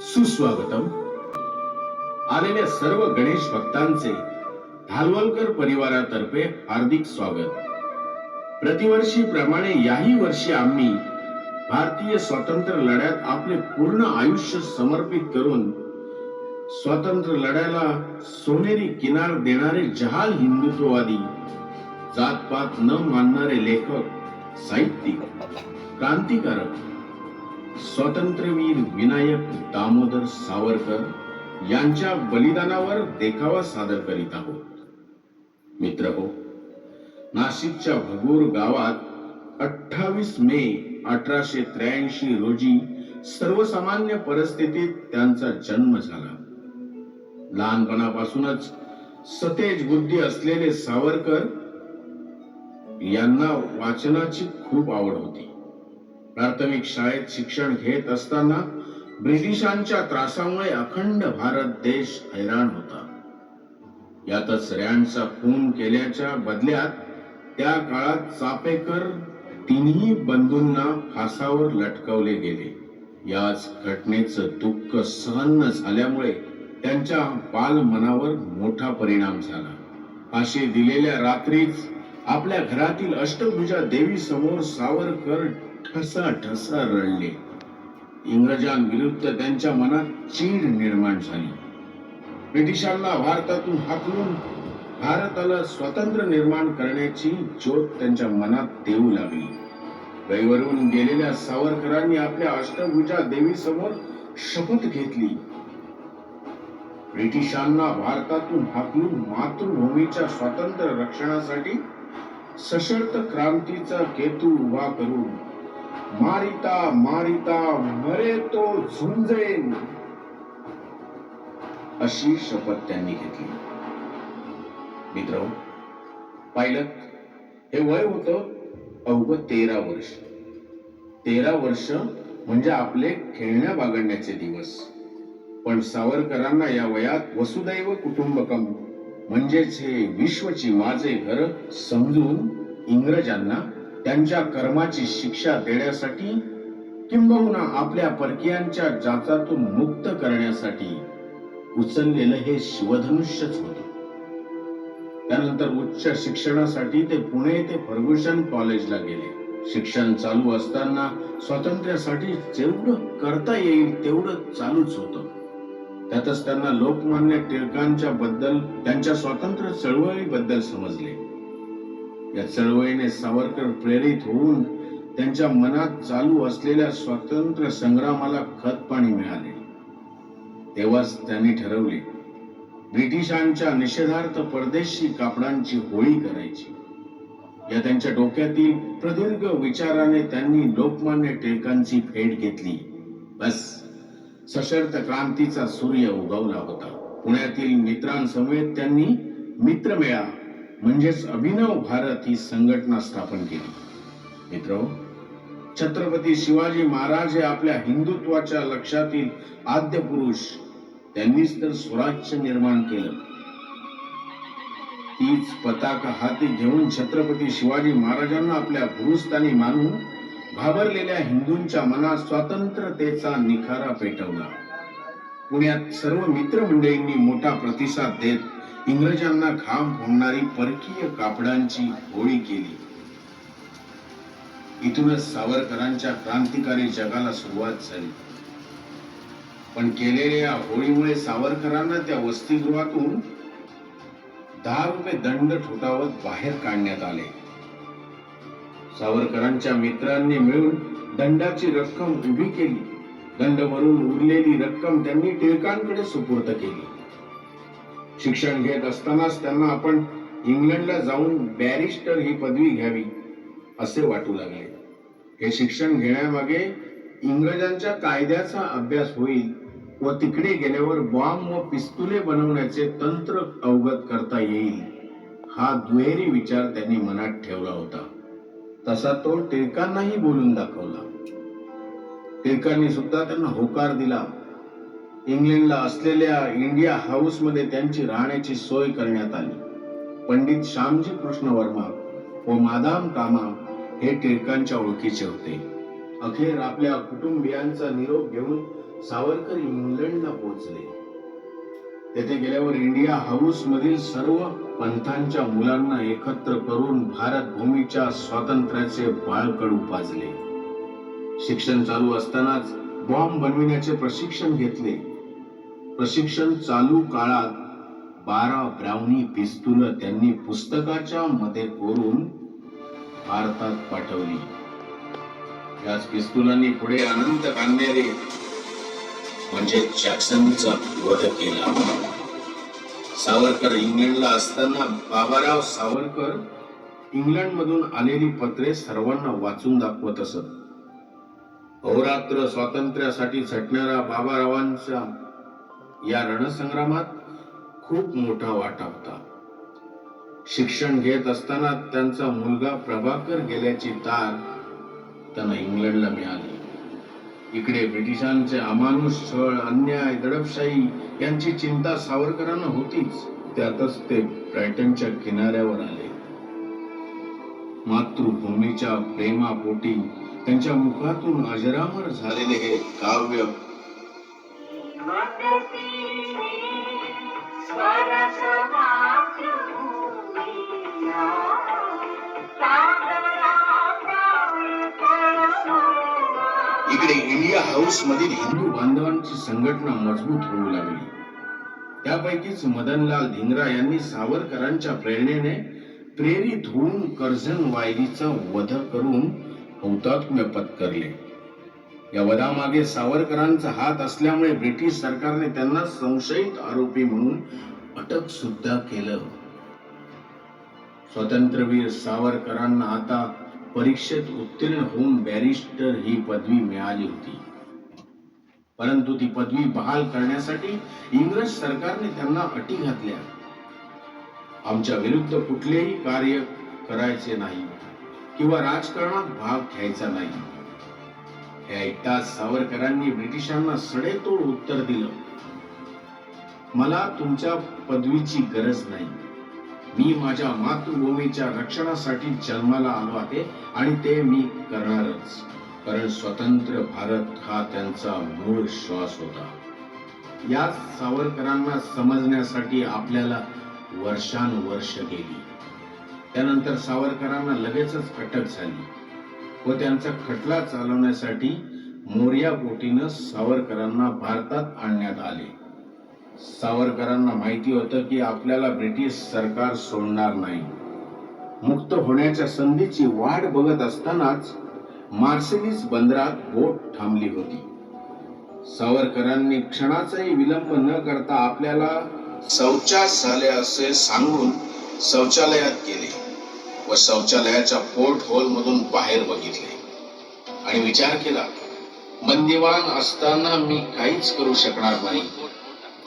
सुस्वागतम. आलेल्या सर्व गणेश भक्तांचे धालवलकर परिवारातर्फे हार्दिक स्वागत. प्रतिवर्षी प्रमाणे याही वर्षी आम्ही भारतीय स्वातंत्र्य लढ्यात आपले पूर्ण आयुष्य समर्पित करून स्वातंत्र्य लढ्याला सोनेरी किनार देणारे जहाल हिंदुत्ववादी जातपात न मानणारे लेखक साहित्यिक क्रांतिकारक स्वातंत्र्यवीर विनायक दामोदर सावरकर यांच्या बलिदानावर देखावा सादर करीत आहोत. मित्र हो नाशिकच्या भगूर गावात अठ्ठावीस मे अठराशे त्र्याऐंशी रोजी सर्वसामान्य परिस्थितीत त्यांचा जन्म झाला. लहानपणापासूनच सतेज बुद्धी असलेले सावरकर यांना वाचनाची खूप आवड होती. प्राथमिक शाळेत शिक्षण घेत असताना ब्रिटिशांच्या त्रासामुळे अखंड भारत देश हैराण होता. यातच रॅनचा खून केल्याच्या बदल्यात त्या काळात चापेकर तिन्ही बंधूंना फासावर लटकवले गेले. याच घटनेचं दुःख सहन न झाल्यामुळे त्यांच्या बाल मनावर मोठा परिणाम झाला. फाशी दिलेल्या रात्रीच आपल्या घरातील अष्टभुजा देवी समोर सावरकर ठसा ठसा रडले. इंग्रजांविरुद्ध त्यांच्या मनात चीड निर्माण झाली. ब्रिटिशांना भारतातून हाकलून भारताला स्वतंत्र निर्माण करण्याची ज्योत त्यांच्या मनात देऊ लागली. रविवरून गेलेल्या सावरकरांनी आपल्या अष्टभुजा देवीसमोर शपथ घेतली. ब्रिटिशांना भारतातून हाकलून मातृभूमीच्या स्वातंत्र्य रक्षणासाठी सशर्त क्रांतीचा केतू उभा करून मारिता मारिता मरे तो झुंजेन. अशी शपथ त्यांनी घेतली. मित्र पाहिलं? हे वय होत अवघ तेरा वर्ष. तेरा वर्ष म्हणजे आपले खेळण्या बागडण्याचे दिवस. पण सावरकरांना या वयात वसुदैव कुटुंबकम म्हणजेच हे विश्वची माझे घर समजून इंग्रजांना त्यांच्या कर्माची शिक्षा देण्यासाठी किंबहुना आपल्या परकीयांच्या जाचातून मुक्त करण्यासाठी उचललेलं हे शिवधनुष्यच होत. त्यानंतर उच्च शिक्षणासाठी ते पुणे ते फर्ग्युशन कॉलेजला गेले. शिक्षण चालू असताना स्वातंत्र्यासाठी जेवढं करता येईल तेवढं चालूच होतं. त्यातच त्यांना लोकमान्य टिळकांच्या बद्दल त्यांच्या स्वातंत्र्य चळवळीबद्दल समजले. या चळवळीने सावरकर प्रेरित होऊन त्यांच्या मनात चालू असलेल्या स्वातंत्र्य संग्रामाला खतपाणी मिळाले. तेव्हाच त्यांनी ठरवले ब्रिटिशांच्या निषेधार्थ परदेशी कापडांची होळी करायची. या त्यांच्या डोक्यातील प्रदीर्घ विचाराने त्यांनी लोकमान्य टिळकांची भेट घेतली. बस सशर्त क्रांतीचा सूर्य उगवला होता. पुण्यातील मित्रांसमवेत त्यांनी मित्रमेळा म्हणजेच अभिनव भारत ही संघटना स्थापन केली. मित्र छत्रपती शिवाजी महाराज हे आपल्या हिंदुत्वाच्या लक्षातील आद्य पुरुष त्यांनीच तर स्वराज्य निर्माण केलं. तीच पताका हाती घेऊन छत्रपती शिवाजी महाराजांना आपल्या गुरुस्थानी मानून घाबरलेल्या हिंदूंच्या मनात स्वातंत्र्यतेचा निखारा पेटवला. पुण्यात सर्व मित्रमंडळींनी मोठा प्रतिसाद देत इंग्रजांना घाम फोडणारी परकीय कापडांची होळी केली. इथूनच सावरकरांच्या क्रांतिकारी जगाला सुरुवात झाली. पण केलेल्या या होळीमुळे सावरकरांना त्या वसतिगृहातून दहा रुपये दंड ठोठावत बाहेर काढण्यात आले. सावरकरांच्या मित्रांनी मिळून दंडाची रक्कम उभी केली. दंड भरून उरलेली रक्कम त्यांनी टिळकांकडे सुपूर्द केली. शिक्षण घेत असतानाच त्यांना आपण इंग्लंडला जाऊन बॅरिस्टर ही पदवी घ्यावी असे वाटू लागले. हे शिक्षण घेण्यामागे इंग्रजांच्या कायद्याचा अभ्यास होईल व तिकडे गेल्यावर बॉम्ब व पिस्तुले बनवण्याचे तंत्र अवगत करता येईल हा दुहेरी विचार त्यांनी मनात ठेवला होता. तसा तो टिळकांनाही बोलून दाखवला. टिळकांनी सुद्धा त्यांना होकार दिला. इंग्लंडला असलेल्या इंडिया हाऊसमध्ये त्यांची राहण्याची सोय करण्यात आली. पंडित श्यामजी कृष्ण वर्मा व मादाम कामा हे टिळकांच्या ओळखीचे होते. अखेर आपल्या कुटुंबियांचा निरोप घेऊन सावरकर इंग्लंडला पोहोचले. तेथे गेल्यावर इंडिया हाऊस मधील सर्व पंथांच्या मुलांना एकत्र करून भारत भूमीच्या स्वातंत्र्याचे बाळकडू पाजले. शिक्षण चालू असतानाच बॉम्ब बनविण्याचे प्रशिक्षण घेतले. प्रशिक्षण चालू काळात बारा ब्राउनी पिस्तूल त्यांनी पुस्तकाच्या मध्ये कोरून भारतात पाठवली. याच पिस्तुलांनी पुढे अनंत कांदेरे म्हणजे जॅक्सनचा वध केला. सावरकर इंग्लंडला असताना बाबाराव सावरकर इंग्लंड मधून आलेली पत्रे सर्वांना वाचून दाखवत असत. अहोरात्र स्वातंत्र्यासाठी झटणाऱ्या बाबारावांच्या या रणसंग्रामात खूप मोठा वाटा होता. शिक्षण घेत असताना त्यांचा मुलगा प्रभाकर गेल्याची तार त्यांना इंग्लंडला मिळाली. इकडे ब्रिटिशांचे अमानुष छळ अन्याय दडपशाही यांची चिंता सावरकरांना होतीच. त्यातच ते ब्रायटनच्या किनाऱ्यावर आले. मातृभूमीच्या प्रेमापोटी त्यांच्या मुखातून अजरामर झालेले हे काव्य इकडे इंडिया हाऊस मधील हिंदू बांधवांची संघटना मजबूत होऊ लागली. त्यापैकीच मदनलाल धिंगरा यांनी सावरकरांच्या प्रेरणेने प्रेरित होऊन कर्जन वायलीचा वध करून हौतात्म्य पत्करले. या वधामागे सावरकरांचा हात असल्यामुळे ब्रिटिश सरकारने त्यांना संशयित आरोपी म्हणून अटक सुद्धा केलं. स्वातंत्र्यवीर सावरकरांना आता परीक्षेत उत्तीर्ण होऊन बॅरिस्टर ही पदवी मिळाली होती. परंतु ती पदवी बहाल करण्यासाठी इंग्रज सरकारने त्यांना अटी घातल्या. आमच्या विरुद्ध कुठलेही कार्य करायचे नाही किंवा राजकारणात भाग घ्यायचा नाही. हे ऐकताच सावरकरांनी ब्रिटिशांना सडेतोड उत्तर दिलं. मला तुमच्या पदवीची गरज नाही. मी माझ्या मातृभूमीच्या रक्षणासाठी जन्माला आलो आहे आणि ते मी करणारच. कारण स्वतंत्र भारत हा त्यांचा मूळ श्वास होता. या सावरकरांना समजण्यासाठी आपल्याला वर्षानुवर्ष गेली. त्यानंतर सावरकरांना लगेचच अटक झाली व त्यांचा खटला चालवण्यासाठी मोर्या बोटीनं सावरकरांना भारतात आणण्यात आले. सावरकरांना माहिती होतं की आपल्याला ब्रिटिश सरकार सोडणार नाही. मुक्त होण्याच्या संधीची वाट बघत असतानाच मार्सेलिस बंदरात बोट थांबली होती. सावरकरांनी क्षणाचाही विलंब न करता आपल्याला शौचास झाले असे सांगून शौचालयात गेले व शौचालयाच्या पोर्ट होल मधून बाहेर बघितले आणि विचार केला बंदिवान असताना मी काहीच करू शकणार नाही.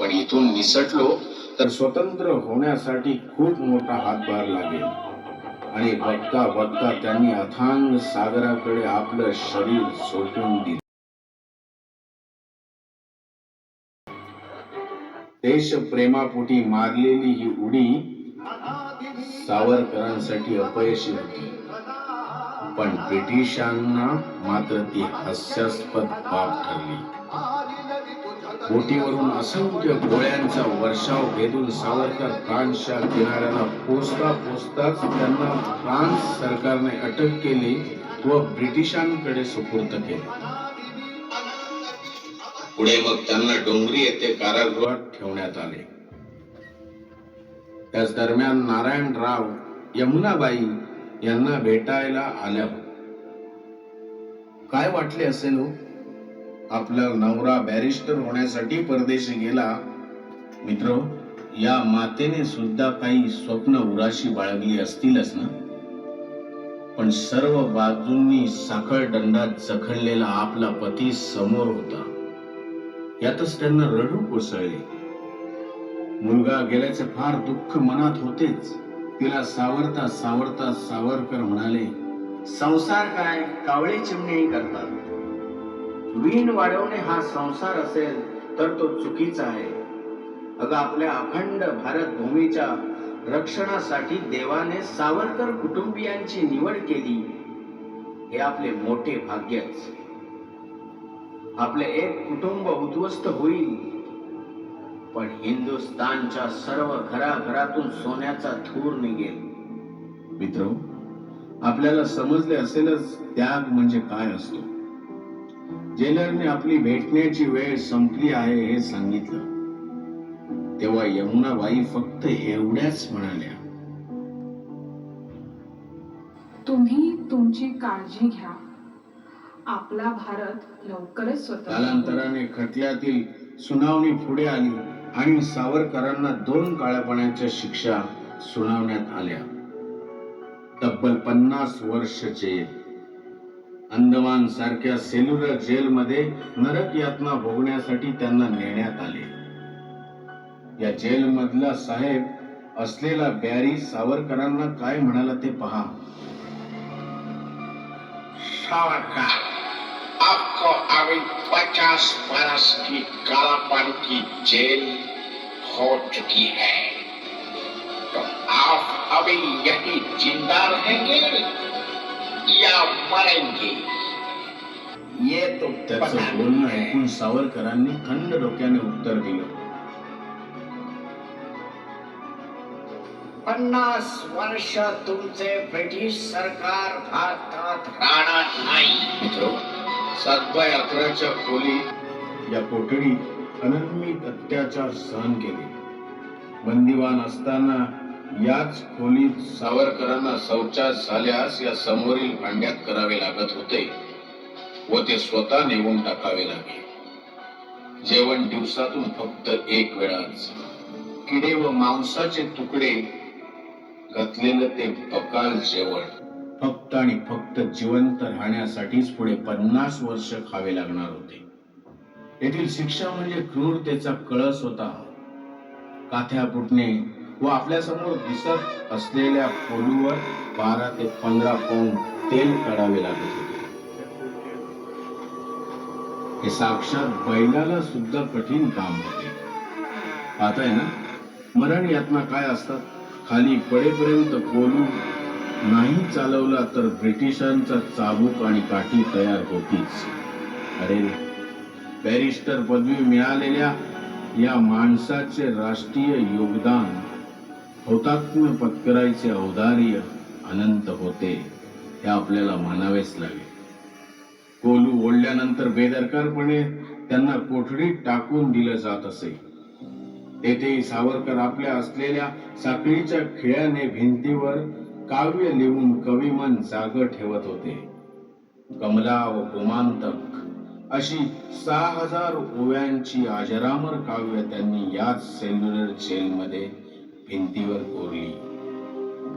पण इथून निसटलो तर स्वतंत्र होण्यासाठी खूप मोठा हातभार लागेल. आणि बघता बघता त्यांनी अथांग सागराकडे आपलं शरीर सोडून दिलं. देशप्रेमापोटी मारलेली ही उडी सावरकरांसाठी अपयशी होती. पण ब्रिटिशांना मात्र ती हास्यास्पद बाब ठरली. बोटीवरून असंख्य गोळ्यांचा वर्षाव भेदून सावरकर फ्रान्सच्या किनाऱ्याला पोचता पोचताच त्यांना फ्रान्स सरकारने अटक केली व ब्रिटिशांकडे सुपूर्द केले. पुढे मग त्यांना डोंगरी येथे कारागृहात ठेवण्यात आले. त्याच दरम्यान नारायणराव यमुनाबाई यांना भेटायला आल्या. काय वाटले असेल हो? आपला नवरा बॅरिस्टर होण्यासाठी परदेशी गेला. मित्र या मातेने सुद्धा काही स्वप्न उराशी बाळगली असतीलच ना? पण सर्व बाजूंनी साखळ दंडात जखडलेला आपला पती समोर होता. यातच त्यांना रडू कोसळले. मुलगा गेल्याचे फार दुःख मनात होतेच. तिला सावरता सावरता सावरकर म्हणाले संसार काय? कावळे चिमणी करतात. वीण वाढवणे हा संसार असेल तर तो चुकीचा आहे. अगं आपल्या अखंड भारत भूमीच्या रक्षणासाठी देवाने सावरकर कुटुंबियांची निवड केली. हे आपले मोठे भाग्यच. आपले एक कुटुंब उद्ध्वस्त होईल. पण हिंदुस्थानच्या सर्व घराघरातून सोन्याचा थूर निघेल. मित्र आपल्याला समजले असेलच त्याग म्हणजे काय असतो. जेलरने आपली भेटण्याची वेळ संपली आहे हे सांगितलं. तेव्हा यमुनाबाई फक्त एवढ्याच म्हणाल्या. तुम्ही तुमची काळजी घ्या. आपला भारत लवकरच. कालांतराने खटल्यातील सुनावणी पुढे आली आणि सावरकरांना दोन काळ्या पाण्याच्या शिक्षा सुनावण्यात आल्या. तब्बल पन्नास वर्ष जेल अंदमान सारख्या सेल्युलर जेलमध्ये नरक यातना भोगण्यासाठी त्यांना नेण्यात आले. या जेलमधला साहेब असलेला बॅरी सावरकरांना काय म्हणाला ते पहा. सावरकर आपको अभी पचास बरस की कालापन की जेल हो चुकी है। तो आप अभी यही जिंदा रहेंगे? या मरेंगे ये तो पता त्याचं बोलणं ऐकून सावरकरांनी थंड डोक्याने उत्तर दिलं. पन्नास वर्ष तुमचे ब्रिटिश सरकार भारतात राहणार नाही. मित्र सात बाय अकराच्या खोलीत या कोठडीत अनन्वित अत्याचार सहन केले. बंदिवान असताना याच खोलीत सावरकरांना शौचास झाल्यास या समोरील भांड्यात करावे लागत होते व ते स्वतः नेऊन टाकावे लागे जेवण दिवसातून फक्त एक वेळाच. किडे व मांसाचे तुकडे घातलेलं ते बकाल जेवण. फक्त आणि फक्त जिवंत राहण्यासाठीच पुढे पन्नास वर्ष खावे लागणार होते. येथील शिक्षा म्हणजे क्रूरतेचा कळस होता. काथ्या फुटणे व आपल्यासमोर दिसत असलेल्या पोलूवर बारा ते पंधरा पौंड तेल काढावे लागत होते. हे साक्षात बैलाला सुद्धा कठीण काम होते. पाहताय ना? मरण यातना काय असतात खाली पडेपर्यंत पोलू नाही चालवला तर ब्रिटिशांचा चाबूक आणि काठी तयार होतीच. अरे बॅरिस्टर पदवी मिळालेल्या या माणसाचे राष्ट्रीय योगदान हौतात्म्य पत्करायचे औदार्य अनंत होते हे आपल्याला मानावेच लागेल. कोलू ओढल्यानंतर बेदरकारपणे त्यांना कोठडीत टाकून दिलं जात असे. तेथेही सावरकर आपल्या असलेल्या साखळीच्या खिळ्याने भिंतीवर काव्य लिहून कविमन जाग ठेवत होते. कमला व गोमांतक अशी सहा हजार ओव्यांची आजरामर काव्य त्यांनी याच सेल्युलर जेलमध्ये भिंतीवर कोरली.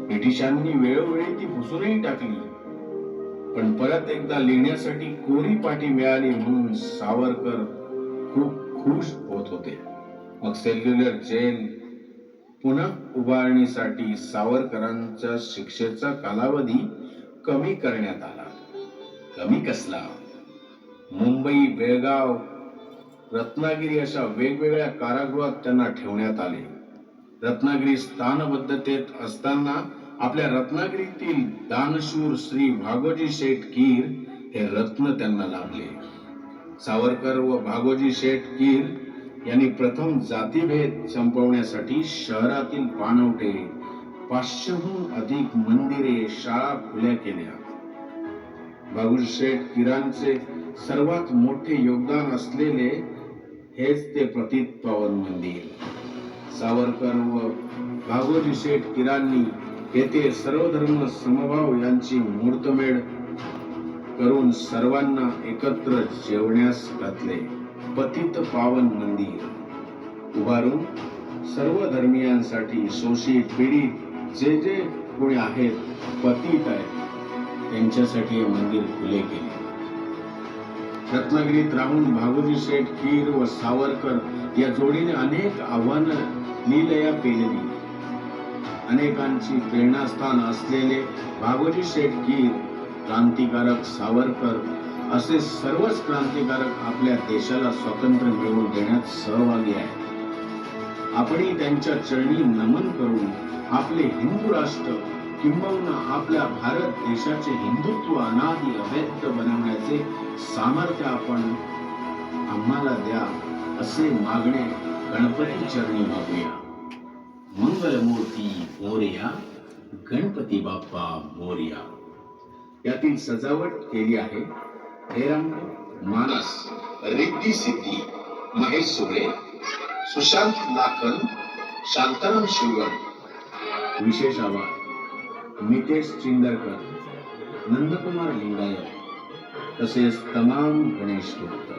ब्रिटिशांनी वेळोवेळी ती पुसूनही टाकली. पण परत एकदा लिहिण्यासाठी कोरी पाठी मिळाली म्हणून सावरकर खूप खुश होत होते. मग सेल्युलर जेल पुन्हा उभारणीसाठी सावरकरांच्या शिक्षेचा कालावधी कमी करण्यात आला. कमी कसला? मुंबई बेळगाव रत्नागिरी अशा वेगवेगळ्या कारागृहात त्यांना ठेवण्यात आले. रत्नागिरी स्थानबद्धतेत असताना आपल्या रत्नागिरीतील दानशूर श्री भागोजी शेठ कीर हे रत्न त्यांना लाभले. सावरकर व भागोजी शेठ कीर यांनी प्रथम जातीभेद संपवण्यासाठी शहरातील पाणवठे पाचशेहून अधिक मंदिरे शाळा खुल्या केल्या. भागोजी शेठ किरांचे सर्वात मोठे योगदान असलेले हेच ते प्रतीत पावन मंदिर. सावरकर व भागोजी शेठ किरांनी येथे सर्वधर्म समभाव यांची मुहूर्तमेढ करून सर्वांना एकत्र जेवण्यास घातले. पतित पावन मंदिर. उभारून सर्व धर्मियांसाठी शोषित पीडित जे जे कोणी आहेत पतित आहेत त्यांच्यासाठी हे मंदिर खुले केले. रत्नागिरीत राहून भागोजी शेठ कीर व सावरकर या जोडीने अनेक आव्हानं निलया पेनवी अनेकांची प्रेरणास्थान असलेले भागोजी शेठ गीर क्रांतिकारक सावरकर असे सर्वच क्रांतिकारक आपल्या देशाला स्वातंत्र्य मिळवून देण्यात सहभागी आहेत. आपणही त्यांच्या चरणी नमन करून आपले हिंदू राष्ट्र किंबहुना आपल्या भारत देशाचे हिंदुत्व अनादि अवैध बनवण्याचे सामर्थ्य आपण आम्हाला द्या असे मागणे गणपती चरणी मागूया मंगलमूर्ती मोरया गणपती बाप्पा मोरया। यातील सजावट केली आहे हेरंब मानस रिद्धी सिद्धी महेश सुगळे सुशांत लाखन शांताराम शिवगण। विशेष आवाज मितेश चिंदरकर नंदकुमार लिंगायत तसेच तमाम गणेश भक्त।